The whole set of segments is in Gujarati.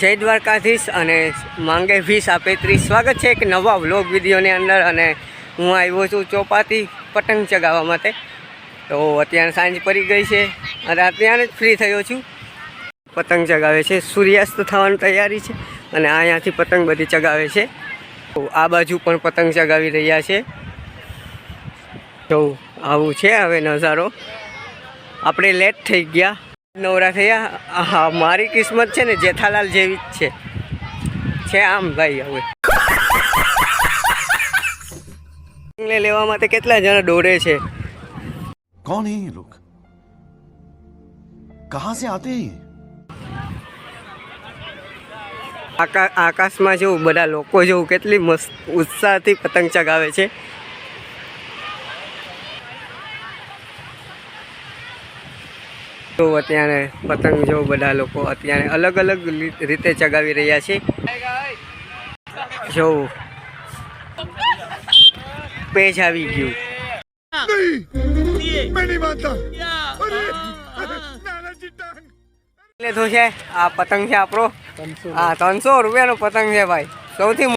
જય દ્વારકાધીશ અને માંગે વીસ આપે ત્રીસ સ્વાગત છે એક નવા વ્લોગ વિડીયોની અંદર અને હું આવ્યો છું ચોપાથી પતંગ ચગાવવા માટે. તો અત્યારે સાંજ પડી ગઈ છે અને અત્યારે જ ફ્રી થયો છું. પતંગ ચગાવે છે, સૂર્યાસ્ત થવાની તૈયારી છે અને અહીંયાથી પતંગ બધી ચગાવે છે. તો આ બાજુ પણ પતંગ ચગાવી રહ્યા છે. તો આવું છે હવે નજારો. આપણે લેટ થઈ ગયા. નવરા થયા હા મારી કિસ્મત છે ને જેઠાલાલ જેવી જ છે. છે આમ ભાઈ હવે. લેવા માટે કેટલા જણા દોડે છે? કોણ હે એ કહા સે આતે આકાશમાં જેવું બધા લોકો જેવું કેટલી મસ્ત ઉત્સાહથી પતંગ ચગાવે છે. તો અત્યારે પતંગ જો બધા લોકો અત્યારે અલગ અલગ રીતે ચગાવી રહ્યા છે. જો. પેજ આવી ગયું. લીધું છે? આ પતંગ છે આપણો. હા ત્રણસો રૂપિયાનો પતંગ છે ભાઈ. સૌથી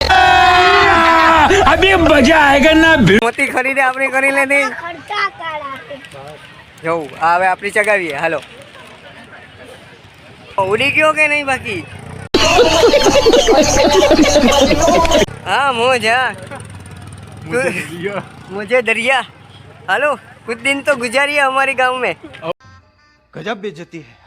મોટી ખરીદી આપણે કરી લેતી. જવું આ હવે આપણી ચગાવીએ હાલો ઉડી ગયો કે નહીં બાકી हाँ मोज हाँ मुझे दरिया हेलो कुछ दिन तो गुजारिए हमारे गांव में गजब बेइज्जती है